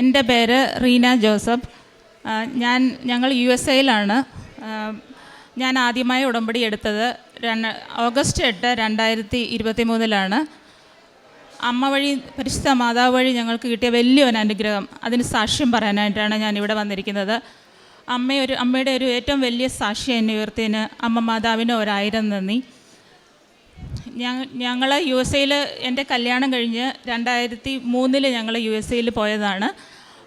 എന്റെ പേര് റീന ജോസഫ്. ഞാൻ ഞങ്ങൾ യു എസ് എയിലാണ്. ഞാൻ ആദ്യമായി ഉടമ്പടി എടുത്തത് രണ്ട് ഓഗസ്റ്റ് എട്ട് രണ്ടായിരത്തി ഇരുപത്തി മൂന്നിലാണ് അമ്മ വഴി പരിശുദ്ധ മാതാവ് വഴി ഞങ്ങൾക്ക് കിട്ടിയ വലിയൊരു അനുഗ്രഹം. അതിന് സാക്ഷ്യം പറയാനായിട്ടാണ് ഞാൻ ഇവിടെ വന്നിരിക്കുന്നത്. അമ്മയൊരു അമ്മയുടെ ഒരു ഏറ്റവും വലിയ സാക്ഷി എന്നെ ഉയർത്തിന് അമ്മ മാതാവിന് ഒരായിരം നന്ദി. ഞങ്ങൾ യു എസ് എയിൽ എന്റെ കല്യാണം കഴിഞ്ഞ് രണ്ടായിരത്തി മൂന്നിൽ ഞങ്ങൾ യു എസ് എയിൽ പോയതാണ്.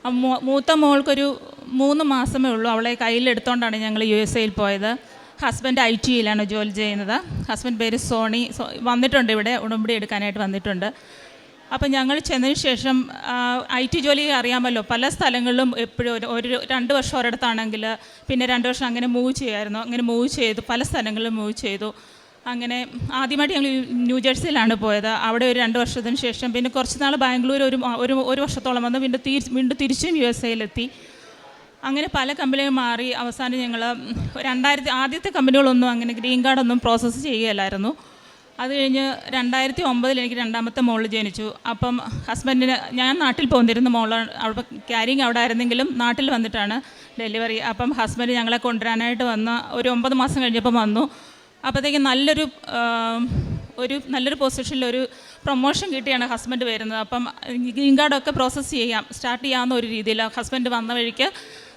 മൂത്ത മോൾക്കൊരു മൂന്ന് മാസമേ ഉള്ളൂ. അവളെ കയ്യിലെടുത്തോണ്ടാണ് ഞങ്ങൾ യു എസ് എയിൽ പോയത്. ഹസ്ബൻഡ് ഐ ടിയിലാണ് ജോലി ചെയ്യുന്നത്. ഹസ്ബൻഡ് പേര് സോണി. വന്നിട്ടുണ്ട് ഇവിടെ. ഉടമ്പടി എടുക്കാനായിട്ട് വന്നിട്ടുണ്ട്. അപ്പം ഞങ്ങൾ ചെന്നതിന് ശേഷം ഐ ടി ജോലി അറിയാമല്ലോ. പല സ്ഥലങ്ങളിലും എപ്പോഴും ഒരു രണ്ട് വർഷം ഒരിടത്താണെങ്കിൽ പിന്നെ രണ്ട് വർഷം അങ്ങനെ മൂവ് ചെയ്യുമായിരുന്നു അങ്ങനെ മൂവ് ചെയ്തു. പല സ്ഥലങ്ങളിലും മൂവ് ചെയ്തു. അങ്ങനെ ആദ്യമായിട്ട് ഞങ്ങൾ ന്യൂജേഴ്സിയിലാണ് പോയത്. അവിടെ ഒരു രണ്ട് വർഷത്തിന് ശേഷം പിന്നെ കുറച്ച് നാൾ ബാംഗ്ലൂർ ഒരു ഒരു ഒരു വർഷത്തോളം വന്ന് പിന്നെ തിരി വീണ്ടും തിരിച്ചും യു എസ് എയിലെത്തി അങ്ങനെ പല കമ്പനികൾ മാറി. അവസാനം ഞങ്ങൾ രണ്ടായിരത്തി ആദ്യത്തെ കമ്പനികളൊന്നും അങ്ങനെ ഗ്രീൻ കാർഡൊന്നും പ്രോസസ്സ് ചെയ്യുകയല്ലായിരുന്നു. അത് കഴിഞ്ഞ് രണ്ടായിരത്തി ഒമ്പതിൽ എനിക്ക് രണ്ടാമത്തെ മോൾ ജനിച്ചു. അപ്പം ഹസ്ബൻഡിന് ഞാൻ നാട്ടിൽ പോന്നിരുന്ന മോൾ അവിടെ ക്യാരിങ് അവിടെ ആയിരുന്നെങ്കിലും നാട്ടിൽ വന്നിട്ടാണ് ഡെലിവറി. അപ്പം ഹസ്ബൻഡ് ഞങ്ങളെ കൊണ്ടുവരാനായിട്ട് വന്ന് ഒരു ഒമ്പത് മാസം കഴിഞ്ഞപ്പം വന്നു. അപ്പോഴത്തേക്കും നല്ലൊരു ഒരു നല്ലൊരു പൊസിഷനിൽ ഒരു പ്രൊമോഷൻ കിട്ടിയാണ് ഹസ്ബൻഡ് വരുന്നത്. അപ്പം ഗ്രീൻ കാർഡൊക്കെ പ്രോസസ്സ് ചെയ്യാം. സ്റ്റാർട്ട് ചെയ്യാവുന്ന ഒരു രീതിയിൽ ഹസ്ബൻഡ് വന്ന വഴിക്ക്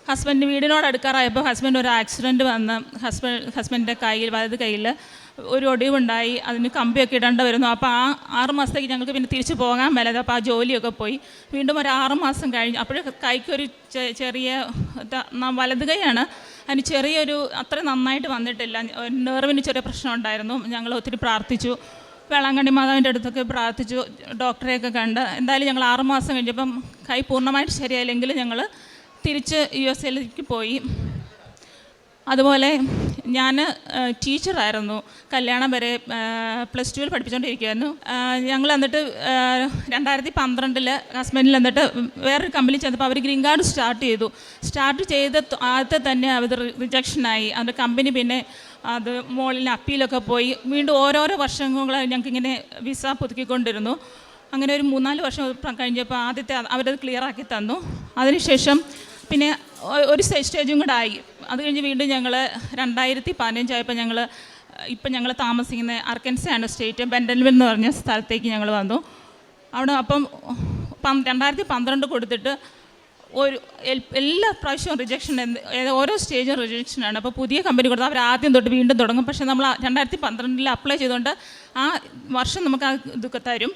ഹസ്ബൻഡ് വീടിനോട് അടുക്കാറായപ്പോൾ ഹസ്ബൻഡ് ഒരു ആക്സിഡന്റ് വന്ന് ഹസ്ബൻഡ് ഹസ്ബൻഡിന്റെ കയ്യിൽ വലത് കയ്യിൽ ഒരു ഒടിവുണ്ടായി. അതിന് കമ്പിയൊക്കെ ഇടേണ്ട വരുന്നു. അപ്പോൾ ആ ആറ് മാസത്തേക്ക് ഞങ്ങൾക്ക് പിന്നെ തിരിച്ചു പോകാൻ മേലത് അപ്പോൾ ആ ജോലിയൊക്കെ പോയി. വീണ്ടും ഒരു ആറ് മാസം കഴിഞ്ഞ് അപ്പോഴും കൈക്കൊരു ചെറിയ വലത് കൈയാണ്. അതിന് ചെറിയൊരു അത്ര നന്നായിട്ട് വന്നിട്ടില്ല. നെർവിന് ചെറിയ പ്രശ്നം ഉണ്ടായിരുന്നു. ഞങ്ങൾ ഒത്തിരി പ്രാർത്ഥിച്ചു. വേളാങ്കണ്ണി മാതാവിന്റെ അടുത്തൊക്കെ പ്രാർത്ഥിച്ചു. ഡോക്ടറെയൊക്കെ കണ്ട്. എന്തായാലും ഞങ്ങൾ ആറുമാസം കഴിഞ്ഞപ്പം കൈ പൂർണമായിട്ട് ശരിയായില്ലെങ്കിൽ ഞങ്ങൾ തിരിച്ച് യു എസ് എയിലേക്ക് പോയി. അതുപോലെ ഞാൻ ടീച്ചറായിരുന്നു. കല്യാണം വരെ പ്ലസ് ടുവിൽ പഠിപ്പിച്ചുകൊണ്ടിരിക്കുമായിരുന്നു ഞങ്ങൾ എന്നിട്ട് രണ്ടായിരത്തി പന്ത്രണ്ടിൽ ഹസ്ബൻഡിൽ എന്നിട്ട് വേറൊരു കമ്പനി ചെന്നപ്പോൾ അവർ ഗ്രീൻ കാർഡ് സ്റ്റാർട്ട് ചെയ്തു. സ്റ്റാർട്ട് ചെയ്ത ആദ്യത്തെ തന്നെ അവർ റിജക്ഷനായി അതിന്റെ കമ്പനി പിന്നെ അത് മോളിൽ അപ്പീലൊക്കെ പോയി. വീണ്ടും ഓരോരോ വർഷങ്ങൾ ഞങ്ങൾക്കിങ്ങനെ വിസ പുതുക്കിക്കൊണ്ടിരുന്നു. അങ്ങനെ ഒരു മൂന്നാൽ വർഷം കഴിഞ്ഞപ്പോൾ ആദ്യത്തെ അവരത് ക്ലിയർ ആക്കി തന്നു. അതിനുശേഷം പിന്നെ ഒരു സ്റ്റേ- സ്റ്റേജും കൂടെ ആയി. അത് കഴിഞ്ഞ് വീണ്ടും ഞങ്ങൾ രണ്ടായിരത്തി പതിനഞ്ചായപ്പോൾ ഞങ്ങൾ ഇപ്പം ഞങ്ങൾ താമസിക്കുന്ന അർക്കൻസാണ് സ്റ്റേറ്റ് ബെൻഡൽവിൽ എന്ന് പറഞ്ഞ സ്ഥലത്തേക്ക് ഞങ്ങൾ വന്നു. അവിടെ അപ്പം രണ്ടായിരത്തി പന്ത്രണ്ട് കൊടുത്തിട്ട് ഒരു എല്ലാ പ്രാവശ്യവും റിജക്ഷൻ ഓരോ സ്റ്റേജും റിജക്ഷനാണ് അപ്പോൾ പുതിയ കമ്പനി കൊടുത്ത് അവർ ആദ്യം തൊട്ട് വീണ്ടും തുടങ്ങും. പക്ഷേ നമ്മൾ രണ്ടായിരത്തി പന്ത്രണ്ടിൽ അപ്ലൈ ചെയ്തുകൊണ്ട് ആ വർഷം നമുക്ക് ആ ഇതൊക്കെ തരും.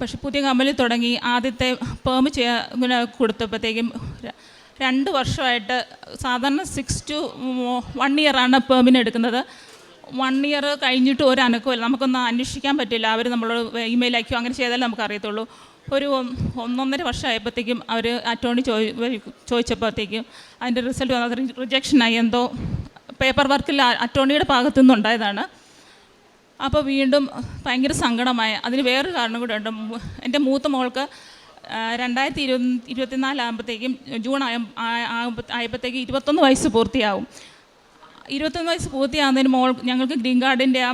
പക്ഷേ പുതിയ കമ്പനി തുടങ്ങി ആദ്യത്തെ പേം ചെയ്യാൻ കൊടുത്തപ്പോഴത്തേക്കും രണ്ട് വർഷമായിട്ട് സാധാരണ സിക്സ് ടു വൺ ഇയറാണ് പേമിന് എടുക്കുന്നത്. വൺ ഇയർ കഴിഞ്ഞിട്ട് ഒരു അനക്കമില്ല നമുക്കൊന്ന് അന്വേഷിക്കാൻ പറ്റില്ല. അവർ നമ്മളോട് ഇമെയിൽ അയക്കുകയോ അങ്ങനെ ചെയ്താലേ നമുക്ക് അറിയത്തുള്ളൂ ഒരു ഒന്നൊന്നര വർഷമായപ്പോഴത്തേക്കും അവർ അറ്റോണി ചോദി ചോദിച്ചപ്പോഴത്തേക്കും അതിന്റെ റിസൾട്ട് വന്നത് റിജക്ഷനായി എന്തോ പേപ്പർ വർക്കിൽ അറ്റോണിയുടെ ഭാഗത്തു നിന്നുണ്ടായതാണ്. അപ്പോൾ വീണ്ടും ഭയങ്കര സങ്കടമായ. അതിന് വേറൊരു കാരണം കൂടെ ഉണ്ട്. എന്റെ മൂത്ത മോൾക്ക് രണ്ടായിരത്തി ഇരുപത്തി ഇരുപത്തിനാലാകുമ്പോഴത്തേക്കും ജൂൺ ആയ ആയപ്പോഴത്തേക്ക് ഇരുപത്തൊന്ന് വയസ്സ് പൂർത്തിയാവും. ഇരുപത്തൊന്ന് വയസ്സ് പൂർത്തിയാകുന്നതിന് മോൾ ഞങ്ങൾക്ക് ഗ്രീൻ കാർഡിന്റെ ആ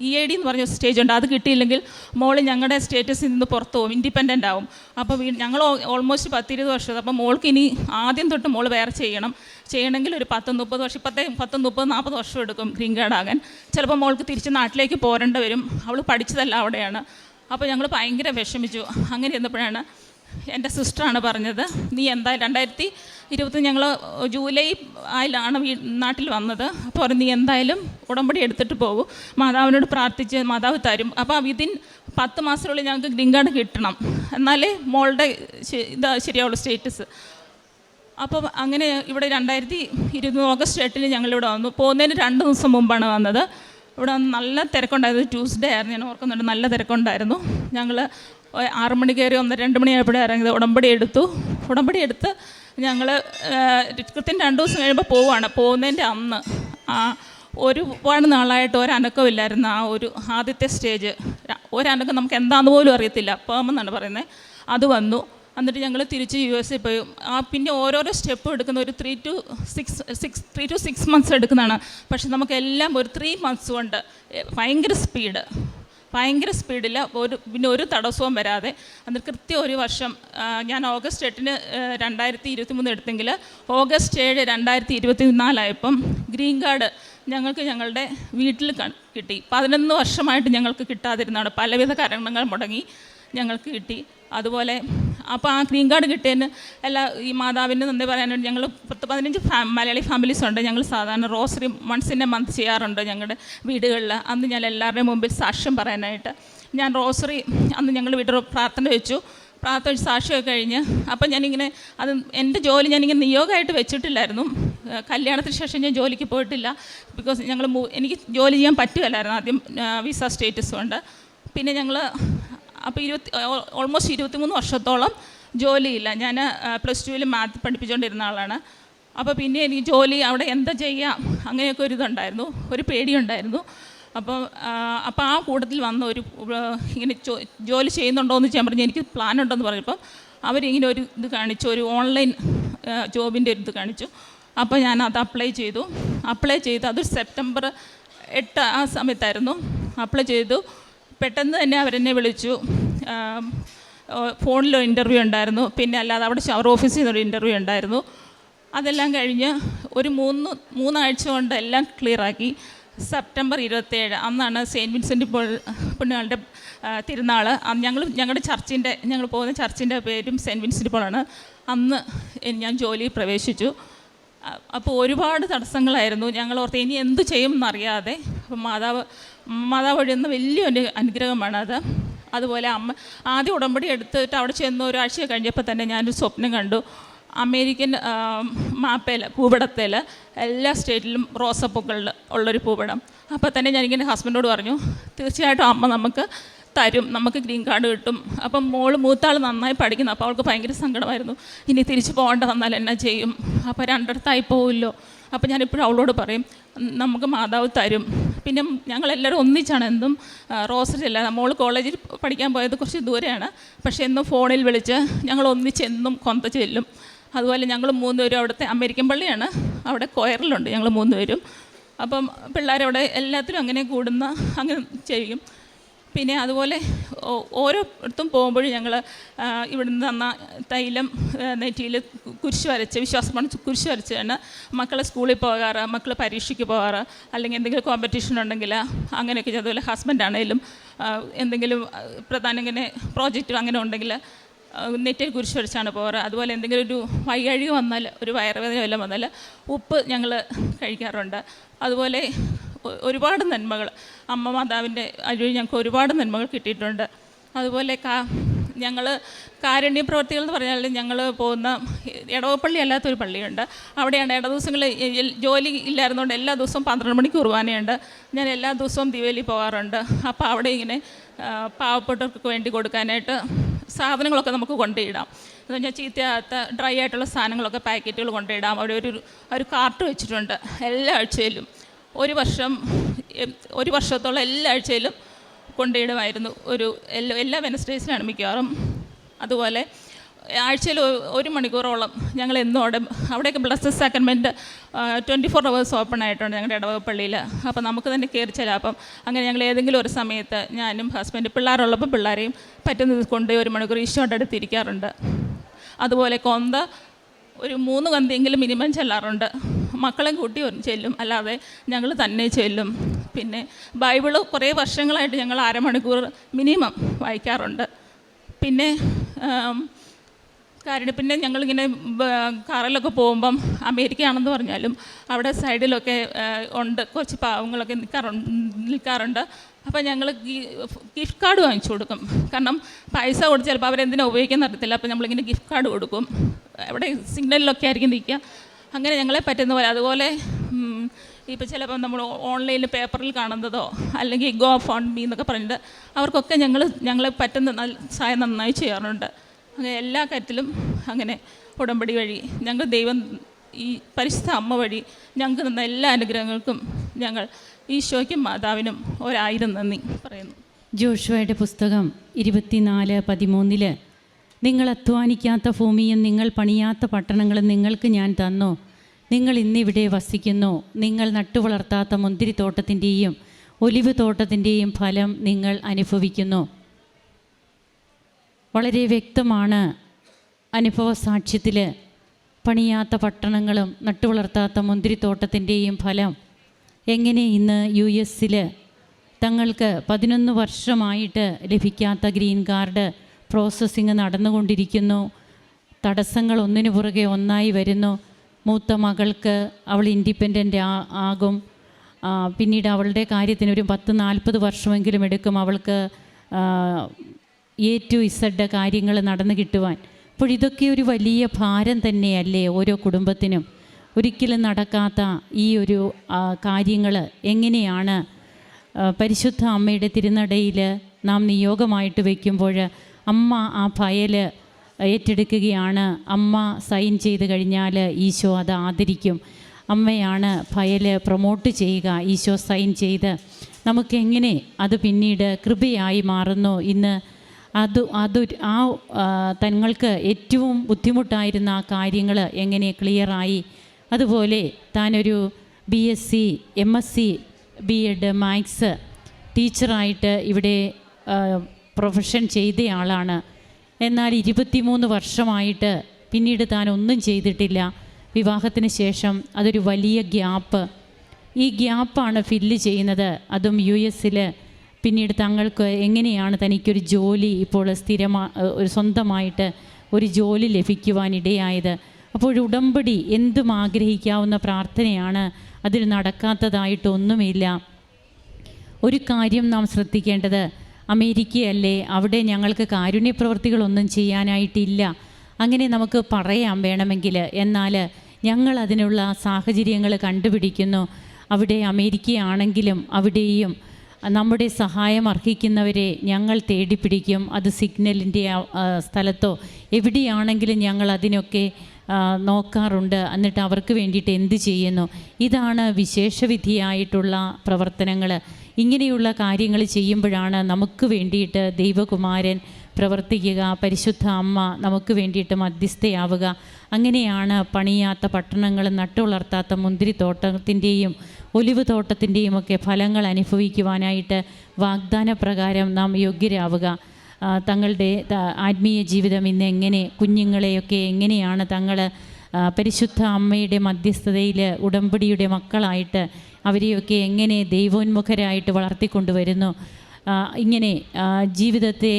ഇ ഐ ഡി എന്ന് പറഞ്ഞ സ്റ്റേജ് ഉണ്ട്. അത് കിട്ടിയില്ലെങ്കിൽ മോൾ ഞങ്ങളുടെ സ്റ്റേറ്റസിൽ നിന്ന് പുറത്തു പോകും ഇൻഡിപെൻഡന്റ് ആവും. അപ്പോൾ ഞങ്ങൾ ഓൾമോസ്റ്റ് പത്തിരുപത് വർഷം അപ്പോൾ മോൾക്ക് ഇനി ആദ്യം തൊട്ട് മോൾ വേറെ ചെയ്യണം. ചെയ്യണമെങ്കിൽ ഒരു പത്ത് മുപ്പത് വർഷം ഇപ്പോഴത്തെ പത്ത് മുപ്പത് നാൽപ്പത് വർഷം എടുക്കും ഗ്രീൻ കാർഡ് ആകാൻ. ചിലപ്പോൾ മോൾക്ക് തിരിച്ച് നാട്ടിലേക്ക് പോരേണ്ടി വരും. അവൾ പഠിച്ചതല്ല അവിടെയാണ്. അപ്പോൾ ഞങ്ങൾ ഭയങ്കര വിഷമിച്ചു. അങ്ങനെ ഇരുന്നപ്പോഴാണ് എന്റെ സിസ്റ്ററാണ് പറഞ്ഞത് നീ എന്താ രണ്ടായിരത്തി ഇരുപത്തി ഞങ്ങൾ ജൂലൈ ആയിലാണ് വീ നാട്ടിൽ വന്നത്. അപ്പോൾ നീ എന്തായാലും ഉടമ്പടി എടുത്തിട്ട് പോകും. മാതാവിനോട് പ്രാർത്ഥിച്ച് മാതാവ് തരും. അപ്പോൾ വിതിൻ പത്ത് മാസത്തിനുള്ളിൽ ഞങ്ങൾക്ക് ഗ്രീൻ കാർഡ് കിട്ടണം. എന്നാലേ മോളുടെ ഇതാ ശരിയാവുള്ളൂ സ്റ്റേറ്റസ്. അപ്പോൾ അങ്ങനെ ഇവിടെ രണ്ടായിരത്തി ഇരുപത് ഓഗസ്റ്റ് എട്ടിന് ഞങ്ങളിവിടെ വന്നു. പോകുന്നതിന് രണ്ട് ദിവസം മുമ്പാണ് വന്നത്. ഇവിടെ നല്ല തിരക്കുണ്ടായിരുന്നു. ട്യൂസ്ഡേ ആയിരുന്നു. ഞാൻ ഓർക്കുന്നുണ്ട് നല്ല തിരക്കുണ്ടായിരുന്നു. ഞങ്ങൾ ആറ് മണി കയറി ഒന്ന് രണ്ട് മണിയായപ്പോഴേ ഇറങ്ങിയത്. ഉടമ്പടി എടുത്തു. ഉടമ്പടി എടുത്ത് ഞങ്ങൾ കൃത്യം രണ്ട് ദിവസം കഴിയുമ്പോൾ പോവുകയാണ് പോകുന്നതിന്റെ അന്ന് ആ ഒരുപാട് നാളായിട്ട് ഒരനക്കമില്ലായിരുന്നു ആ ഒരു ആദ്യത്തെ സ്റ്റേജ്. ഒരനക്കം നമുക്ക് എന്താണെന്ന് പോലും അറിയത്തില്ല. പേമെന്നാണ് പറയുന്നത് അത് വന്നു. എന്നിട്ട് ഞങ്ങൾ തിരിച്ച് യു എസിൽ പോയി. ആ പിന്നെ ഓരോരോ സ്റ്റെപ്പ് എടുക്കുന്ന ഒരു three to six six three to six months എടുക്കുന്നതാണ്. പക്ഷെ നമുക്കെല്ലാം ഒരു ത്രീ മന്ത്സ് കൊണ്ട് ഭയങ്കര സ്പീഡ് ഭയങ്കര സ്പീഡിൽ ഒരു പിന്നെ ഒരു തടസ്സവും വരാതെ അന്ന് കൃത്യം ഒരു വർഷം ഞാൻ ഓഗസ്റ്റ് എട്ടിന് രണ്ടായിരത്തി ഇരുപത്തി മൂന്ന് എടുത്തെങ്കിൽ ഓഗസ്റ്റ് ഏഴ് രണ്ടായിരത്തി ഇരുപത്തി നാലായപ്പം ഗ്രീൻ കാർഡ് ഞങ്ങൾക്ക് ഞങ്ങളുടെ വീട്ടിൽ കിട്ടി. പതിനൊന്ന് വർഷമായിട്ട് ഞങ്ങൾക്ക് കിട്ടാതിരുന്നാണ് പലവിധ കാരണങ്ങൾ മുടങ്ങി ഞങ്ങൾക്ക് കിട്ടി. അതുപോലെ അപ്പോൾ ആ ഗ്രീൻ കാർഡ് കിട്ടിയതിന് എല്ലാ ഈ മാതാവിന്റെ നന്ദി പറയാനായിട്ട് ഞങ്ങൾ പത്ത് പതിനഞ്ച് മലയാളി ഫാമിലീസ് ഉണ്ട്. ഞങ്ങൾ സാധാരണ rosary once in a month ചെയ്യാറുണ്ട് ഞങ്ങളുടെ വീടുകളിൽ അന്ന് ഞാൻ എല്ലാവരുടെയും മുമ്പിൽ സാക്ഷ്യം പറയാനായിട്ട്. ഞാൻ റോസറി അന്ന് ഞങ്ങൾ വീട്ടിൽ പ്രാർത്ഥന വെച്ചു. പ്രാർത്ഥന വെച്ച് സാക്ഷ്യമൊക്കെ കഴിഞ്ഞ് അപ്പം ഞാനിങ്ങനെ അത് എന്റെ ജോലി ഞാനിങ്ങനെ നിയോഗമായിട്ട് വെച്ചിട്ടില്ലായിരുന്നു. കല്യാണത്തിന് ശേഷം ഞാൻ ജോലിക്ക് പോയിട്ടില്ല. ബിക്കോസ് ഞങ്ങൾ എനിക്ക് ജോലി ചെയ്യാൻ പറ്റുമല്ലായിരുന്നു ആദ്യം വിസ സ്റ്റേറ്റസ് കൊണ്ട്. പിന്നെ ഞങ്ങൾ അപ്പോൾ ഇരുപത്തി ഓൾമോസ്റ്റ് ഇരുപത്തിമൂന്ന് വർഷത്തോളം ജോലിയില്ല. ഞാൻ പ്ലസ് ടുവിൽ മാത്ത് പഠിപ്പിച്ചുകൊണ്ടിരുന്ന ആളാണ്. അപ്പോൾ പിന്നെ എനിക്ക് ജോലി അവിടെ എന്താ ചെയ്യാം? അങ്ങനെയൊക്കെ ഒരു ഇതുണ്ടായിരുന്നു. ഒരു പേടിയുണ്ടായിരുന്നു. അപ്പോൾ അപ്പോൾ ആ കൂട്ടത്തിൽ വന്ന ഒരു ഇങ്ങനെ ജോലി ചെയ്യുന്നുണ്ടോ എന്ന് ചെയ്യാൻ പറഞ്ഞു എനിക്ക് പ്ലാൻ ഉണ്ടെന്ന് പറഞ്ഞപ്പോൾ അവരിങ്ങനെ ഒരു ഇത് കാണിച്ചു ഒരു ഓൺലൈൻ ജോബിന്റെ ഒരു ഇത് കാണിച്ചു. അപ്പോൾ ഞാൻ അത് അപ്ലൈ ചെയ്തു. അപ്ലൈ ചെയ്തു അത് സെപ്റ്റംബർ എട്ട് ആ സമയത്തായിരുന്നു. അപ്ലൈ ചെയ്തു. പെട്ടെന്ന് തന്നെ അവരെന്നെ വിളിച്ചു. ഫോണിലോ ഇന്റർവ്യൂ ഉണ്ടായിരുന്നു. പിന്നെ അല്ലാതെ അവിടെ ഷവർ ഓഫീസിൽ നിന്നൊരു ഇന്റർവ്യൂ ഉണ്ടായിരുന്നു. അതെല്ലാം കഴിഞ്ഞ് ഒരു മൂന്ന് മൂന്നാഴ്ച കൊണ്ട് എല്ലാം ക്ലിയറാക്കി സെപ്റ്റംബർ ഇരുപത്തേഴ് അന്നാണ് സെയിന്റ് വിൻസെന്റ് പോൾ പുണ്യാളുടെ തിരുനാൾ അന്ന് ഞങ്ങൾ ഞങ്ങളുടെ ചർച്ചിന്റെ ഞങ്ങൾ പോകുന്ന ചർച്ചിന്റെ പേരും സെയിന്റ് വിൻസെന്റ് പോളാണ്. അന്ന് ഞാൻ ജോലിയിൽ പ്രവേശിച്ചു. അപ്പോൾ ഒരുപാട് തടസ്സങ്ങളായിരുന്നു. ഞങ്ങൾ ഓർത്ത് ഇനി എന്ത് ചെയ്യും എന്നറിയാതെ അപ്പം മാതാവ് മാതാവ് വഴി എന്ന വലിയൊരു അനുഗ്രഹമാണ് അത്. അതുപോലെ അമ്മ ആദ്യം ഉടമ്പടി എടുത്തിട്ട് അവിടെ ചെന്ന് ഒരാഴ്ച കഴിഞ്ഞപ്പോൾ തന്നെ ഞാനൊരു സ്വപ്നം കണ്ടു. അമേരിക്കൻ മാപ്പയിൽ ഭൂപടത്തിൽ എല്ലാ സ്റ്റേറ്റിലും റോസപ്പൂക്കളിൽ ഉള്ളൊരു ഭൂപടം. അപ്പോൾ തന്നെ ഞാനിങ്ങനെ ഹസ്ബൻഡോട് പറഞ്ഞു തീർച്ചയായിട്ടും അമ്മ നമുക്ക് തരും. നമുക്ക് ഗ്രീൻ കാർഡ് കിട്ടും. അപ്പം മോൾ മൂത്താൾ നന്നായി പഠിക്കുന്നു. അപ്പോൾ അവൾക്ക് ഭയങ്കര സങ്കടമായിരുന്നു. ഇനി തിരിച്ചു പോകേണ്ട വന്നാൽ എന്നാ ചെയ്യും? അപ്പോൾ രണ്ടിടത്തായി പോവില്ലോ അപ്പോൾ ഞാനിപ്പോഴും അവളോട് പറയും നമുക്ക് മാതാവ് തരും. പിന്നെ ഞങ്ങളെല്ലാവരും ഒന്നിച്ചാണ് എന്തും റോസറിയല്ല മോൾ കോളേജിൽ പഠിക്കാൻ പോയത് കുറച്ച് ദൂരെയാണ്. പക്ഷേ എന്നും ഫോണിൽ വിളിച്ച് ഞങ്ങൾ ഒന്നിച്ച് എന്നും കൊന്ത ചെല്ലും. അതുപോലെ ഞങ്ങൾ മൂന്നുപേരും അവിടുത്തെ അമേരിക്കൻ പള്ളിയാണ്. അവിടെ കൊയറിലുണ്ട് ഞങ്ങൾ മൂന്നുപേരും അപ്പം പിള്ളേരവിടെ എല്ലാത്തിലും അങ്ങനെ കൂടുന്ന അങ്ങനെ ചെയ്യും. പിന്നെ അതുപോലെ ഓരോരുത്തും പോകുമ്പോഴും ഞങ്ങൾ ഇവിടുന്ന് തന്ന തൈലം നെറ്റിയിൽ കുരിശ് വരച്ച് വിശ്വാസമാണ് കുരിശ് വരച്ചാണ് മക്കളെ സ്കൂളിൽ പോകാറ് മക്കൾ പരീക്ഷയ്ക്ക് പോകാറ് അല്ലെങ്കിൽ എന്തെങ്കിലും കോമ്പറ്റീഷൻ ഉണ്ടെങ്കിൽ അങ്ങനെയൊക്കെ. അതുപോലെ ഹസ്ബൻഡ് ആണെങ്കിലും എന്തെങ്കിലും പ്രധാന ഇങ്ങനെ പ്രോജക്റ്റ് അങ്ങനെ ഉണ്ടെങ്കിൽ നെറ്റിൽ കുരിശ് വരച്ചാണ് പോകാറ് അതുപോലെ എന്തെങ്കിലും ഒരു വൈകഴുകി വന്നാൽ ഒരു വയറുവേദന വല്ലതും വന്നാൽ ഉപ്പ് ഞങ്ങൾ കഴിക്കാറുണ്ട് അതുപോലെ ഒരുപാട് നന്മകൾ. അമ്മ മാതാവിന്റെ വഴി ഞങ്ങൾക്ക് ഒരുപാട് നന്മകൾ കിട്ടിയിട്ടുണ്ട്. അതുപോലെ കാ ഞങ്ങൾ കാരുണ്യ പ്രവർത്തികൾ എന്ന് പറഞ്ഞാൽ ഞങ്ങൾ പോകുന്ന ഇടവപ്പള്ളി അല്ലാത്തൊരു പള്ളിയുണ്ട്. അവിടെയാണ് ഇട ദിവസങ്ങളിൽ ജോലി ഇല്ലായിരുന്നുകൊണ്ട് എല്ലാ ദിവസവും പന്ത്രണ്ട് മണിക്ക് കുർബാനയുണ്ട്. ഞാൻ എല്ലാ ദിവസവും ദിവലി പോകാറുണ്ട്. അപ്പോൾ അവിടെ ഇങ്ങനെ പാവപ്പെട്ടവർക്ക് വേണ്ടി കൊടുക്കാനായിട്ട് സാധനങ്ങളൊക്കെ നമുക്ക് കൊണ്ടിടാം എന്ന് പറഞ്ഞാൽ ചീത്തയാത്ത ഡ്രൈ ആയിട്ടുള്ള സാധനങ്ങളൊക്കെ പാക്കറ്റുകൾ കൊണ്ടിടാം അവിടെ ഒരു ഒരു കാർട്ട് വെച്ചിട്ടുണ്ട് എല്ലാ ആഴ്ചയിലും. ഒരു വർഷം ഒരു വർഷത്തോളം എല്ലാ ആഴ്ചയിലും കൊണ്ടിടുമായിരുന്നു ഒരു എല്ലാ എല്ലാ വെനസ്ഡേസിനാണ് മിക്കവാറും. അതുപോലെ ആഴ്ചയിൽ ഒരു മണിക്കൂറോളം ഞങ്ങൾ എന്നും അവിടെ അവിടെയൊക്കെ blessed sacrament twenty four hours open ആയിട്ടുണ്ട് ഞങ്ങളുടെ ഇടവപ്പള്ളിയിൽ അപ്പോൾ നമുക്ക് തന്നെ കയറി ചെല്ലാം. അപ്പം അങ്ങനെ ഞങ്ങൾ ഏതെങ്കിലും ഒരു സമയത്ത് ഞാനും ഹസ്ബൻഡ് പിള്ളേരുള്ളപ്പോൾ പിള്ളേരെയും പറ്റുന്നത് കൊണ്ട് ഒരു മണിക്കൂർ ഈശോയുടെ അടുത്ത് ഇരിക്കാറുണ്ട്. അതുപോലെ കൊന്ത ഒരു മൂന്ന് കന്തിയെങ്കിലും മിനിമം ചെല്ലാറുണ്ട്. മക്കളെ കൂട്ടി ചെല്ലും. അല്ലാതെ ഞങ്ങൾ തന്നെ ചെല്ലും. പിന്നെ ബൈബിൾ കുറേ വർഷങ്ങളായിട്ട് ഞങ്ങൾ അരമണിക്കൂർ മിനിമം വായിക്കാറുണ്ട്. പിന്നെ കാര്യം പിന്നെ ഞങ്ങളിങ്ങനെ കാറിലൊക്കെ പോകുമ്പം അമേരിക്കയാണെന്ന് പറഞ്ഞാലും അവിടെ സൈഡിലൊക്കെ ഉണ്ട്. കുറച്ച് പാവങ്ങളൊക്കെ നിൽക്കാറുണ്ട്. നിൽക്കാറുണ്ട് അപ്പോൾ ഞങ്ങൾ ഗിഫ്റ്റ് കാർഡ് വാങ്ങിച്ചു കൊടുക്കും. കാരണം പൈസ കൊടുത്ത് ചിലപ്പോൾ അവരെന്തിനാ ഉപയോഗിക്കാൻ അറിയത്തില്ല. അപ്പോൾ നമ്മളിങ്ങനെ ഗിഫ്റ്റ് കാർഡ് കൊടുക്കും. അവിടെ സിഗ്നലിലൊക്കെ ആയിരിക്കും നിൽക്കുക. അങ്ങനെ ഞങ്ങളെ പറ്റുന്ന പോലെ. അതുപോലെ ഇപ്പോൾ ചിലപ്പോൾ നമ്മൾ ഓൺലൈനിൽ പേപ്പറിൽ കാണുന്നതോ അല്ലെങ്കിൽ ഗോ ഫോൺ മീ എന്നൊക്കെ പറഞ്ഞിട്ട് അവർക്കൊക്കെ ഞങ്ങൾ ഞങ്ങളെ പറ്റുന്ന സഹായം നന്നായി ചെയ്യാറുണ്ട്. അങ്ങനെ എല്ലാ കാര്യത്തിലും അങ്ങനെ ഉടമ്പടി വഴി ഞങ്ങൾ ദൈവം ഈ പരിശുദ്ധ അമ്മ വഴി ഞങ്ങൾക്ക് തന്ന എല്ലാ അനുഗ്രഹങ്ങൾക്കും ഞങ്ങൾ ഈശോയ്ക്കും മാതാവിനും ഒരായിരം നന്ദി പറയുന്നു. ജോഷുവയുടെ പുസ്തകം ഇരുപത്തിനാല് പതിമൂന്നിൽ നിങ്ങൾ അധ്വാനിക്കാത്ത ഭൂമിയും നിങ്ങൾ പണിയാത്ത പട്ടണങ്ങളും നിങ്ങൾക്ക് ഞാൻ തന്നു. നിങ്ങൾ ഇന്നിവിടെ വസിക്കുന്നു. നിങ്ങൾ നട്ടുവളർത്താത്ത മുന്തിരിത്തോട്ടത്തിന്റെയും ഒലിവ് തോട്ടത്തിന്റെയും ഫലം നിങ്ങൾ അനുഭവിക്കുന്നു. വളരെ വ്യക്തമാണ് അനുഭവ സാക്ഷ്യത്തിൽ പണിയാത്ത പട്ടണങ്ങളും നട്ടുവളർത്താത്ത മുന്തിരിത്തോട്ടത്തിന്റെയും ഫലം. എങ്ങനെ ഇന്ന് യു എസിൽ തങ്ങൾക്ക് പതിനൊന്ന് വർഷമായിട്ട് ലഭിക്കാത്ത ഗ്രീൻ കാർഡ് പ്രോസസ്സിങ് നടന്നുകൊണ്ടിരിക്കുന്നു. തടസ്സങ്ങൾ ഒന്നിനു പുറകെ ഒന്നായി വരുന്നു. മൂത്ത മകൾക്ക് അവൾ ഇൻഡിപെൻഡന്റ് ആകും. പിന്നീട് അവളുടെ കാര്യത്തിന് ഒരു പത്ത് നാൽപ്പത് വർഷമെങ്കിലും എടുക്കും അവൾക്ക് എ ടു ഇസഡ് കാര്യങ്ങൾ നടന്നു കിട്ടുവാൻ. അപ്പോൾ ഇതൊക്കെ ഒരു വലിയ ഭാരം തന്നെയല്ലേ ഓരോ കുടുംബത്തിനും. ഒരിക്കലും നടക്കാത്ത ഈ ഒരു കാര്യങ്ങൾ എങ്ങനെയാണ്? പരിശുദ്ധ അമ്മയുടെ തിരുനടയിൽ നാം നിയോഗമായിട്ട് വയ്ക്കുമ്പോൾ അമ്മ ആ ഫയൽ ഏറ്റെടുക്കുകയാണ്. അമ്മ സൈൻ ചെയ്ത് കഴിഞ്ഞാൽ ഈശോ അത് ആദരിക്കും. അമ്മയാണ് ഫയൽ പ്രൊമോട്ട് ചെയ്യുക ഈശോ സൈൻ ചെയ്ത്. നമുക്കെങ്ങനെ അത് പിന്നീട് കൃപയായി മാറുന്നു? ഇന്ന് അത് അത് ആ തങ്ങൾക്ക് ഏറ്റവും ബുദ്ധിമുട്ടായിരുന്ന ആ കാര്യങ്ങൾ എങ്ങനെ ക്ലിയറായി? അതുപോലെ താനൊരു B S C M S C B Ed maths ടീച്ചറായിട്ട് ഇവിടെ പ്രൊഫഷൻ ചെയ്തയാളാണ് എന്നാൽ ഇരുപത്തിമൂന്ന് വർഷമായിട്ട് പിന്നീട് താൻ ഒന്നും ചെയ്തിട്ടില്ല. വിവാഹത്തിന് ശേഷം അതൊരു വലിയ ഗ്യാപ്പ്. ഈ ഗ്യാപ്പാണ് ഫില്ല് ചെയ്യുന്നത്. അതും യു എസിൽ പിന്നീട് തങ്ങൾക്ക് എങ്ങനെയാണ് തനിക്കൊരു ജോലി ഇപ്പോൾ സ്ഥിരമാ ഒരു സ്വന്തമായിട്ട് ഒരു ജോലി ലഭിക്കുവാനിടയായത്. അപ്പോൾ ഉടമ്പടി എന്തും ആഗ്രഹിക്കാവുന്ന പ്രാർത്ഥനയാണ് അതിൽ നടക്കാത്തതായിട്ടൊന്നുമില്ല. ഒരു കാര്യം നാം ശ്രദ്ധിക്കേണ്ടത് അമേരിക്കയല്ലേ? അവിടെ ഞങ്ങൾക്ക് കാരുണ്യ പ്രവർത്തികളൊന്നും ചെയ്യാനായിട്ടില്ല. അങ്ങനെ നമുക്ക് പറയാൻ വേണമെങ്കിൽ. എന്നാൽ ഞങ്ങൾ അതിനുള്ള സാഹചര്യങ്ങൾ കണ്ടുപിടിക്കുന്നു. അവിടെ അമേരിക്കയാണെങ്കിലും അവിടെയും നമ്മുടെ സഹായം അർഹിക്കുന്നവരെ ഞങ്ങൾ തേടിപ്പിടിക്കും. അത് സിഗ്നലിന്റെ സ്ഥലത്തോ എവിടെയാണെങ്കിലും ഞങ്ങൾ അതിനൊക്കെ നോക്കാറുണ്ട്. എന്നിട്ട് അവർക്ക് വേണ്ടിയിട്ട് എന്ത് ചെയ്യുന്നു? ഇതാണ് വിശേഷവിധിയായിട്ടുള്ള പ്രവർത്തനങ്ങൾ. ഇങ്ങനെയുള്ള കാര്യങ്ങൾ ചെയ്യുമ്പോഴാണ് നമുക്ക് വേണ്ടിയിട്ട് ദൈവകുമാരൻ പ്രവർത്തിക്കുക പരിശുദ്ധ അമ്മ നമുക്ക് വേണ്ടിയിട്ട് മധ്യസ്ഥയാവുക. അങ്ങനെയാണ് പണിയാത്ത പട്ടണങ്ങൾ നട്ടുവളർത്താത്ത മുന്തിരിത്തോട്ടത്തിന്റെയും ഒലിവ് തോട്ടത്തിന്റെയും ഒക്കെ ഫലങ്ങൾ അനുഭവിക്കുവാനായിട്ട് വാഗ്ദാന പ്രകാരം നാം യോഗ്യരാവുക. തങ്ങളുടെ ആത്മീയ ജീവിതം ഇന്ന് എങ്ങനെ കുഞ്ഞുങ്ങളെയൊക്കെ എങ്ങനെയാണ് തങ്ങൾ പരിശുദ്ധ അമ്മയുടെ മധ്യസ്ഥതയിൽ ഉടമ്പടിയുടെ മക്കളായിട്ട് അവരെയൊക്കെ എങ്ങനെ ദൈവോന്മുഖരായിട്ട് വളർത്തിക്കൊണ്ടുവരുന്നു? ഇങ്ങനെ ജീവിതത്തെ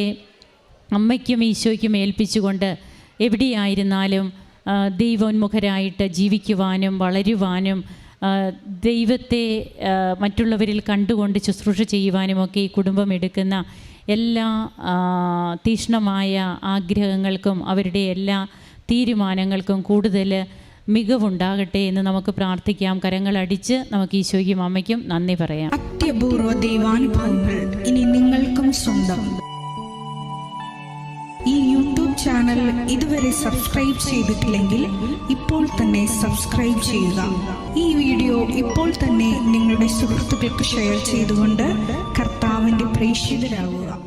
അമ്മയ്ക്കും ഈശോയ്ക്കും ഏൽപ്പിച്ചുകൊണ്ട് എവിടെയായിരുന്നാലും ദൈവോന്മുഖരായിട്ട് ജീവിക്കുവാനും വളരുവാനും ദൈവത്തെ മറ്റുള്ളവരിൽ കണ്ടുകൊണ്ട് ശുശ്രൂഷ ചെയ്യുവാനുമൊക്കെ ഈ കുടുംബം എടുക്കുന്ന എല്ലാ തീക്ഷ്ണമായ ആഗ്രഹങ്ങൾക്കും അവരുടെ എല്ലാ തീരുമാനങ്ങൾക്കും കൂടുതൽ മികവുണ്ടാകട്ടെ എന്ന് നമുക്ക് പ്രാർത്ഥിക്കാം. കരങ്ങൾ അടിച്ച് നമുക്ക് ഈശോയ്ക്കും അമ്മയ്ക്കും നന്ദി പറയാം. അത്യപൂർവ ദൈവാനുഭവങ്ങൾ ഇനി നിങ്ങൾക്കും സ്വന്തം. ഈ യൂട്യൂബ് ചാനൽ ഇതുവരെ സബ്സ്ക്രൈബ് ചെയ്തിട്ടില്ലെങ്കിൽ ഇപ്പോൾ തന്നെ സബ്സ്ക്രൈബ് ചെയ്യുക. ഈ വീഡിയോ ഇപ്പോൾ തന്നെ നിങ്ങളുടെ സുഹൃത്തുക്കൾക്ക് ഷെയർ ചെയ്തുകൊണ്ട് കർത്താവിന്റെ പ്രേക്ഷിതരാകുക.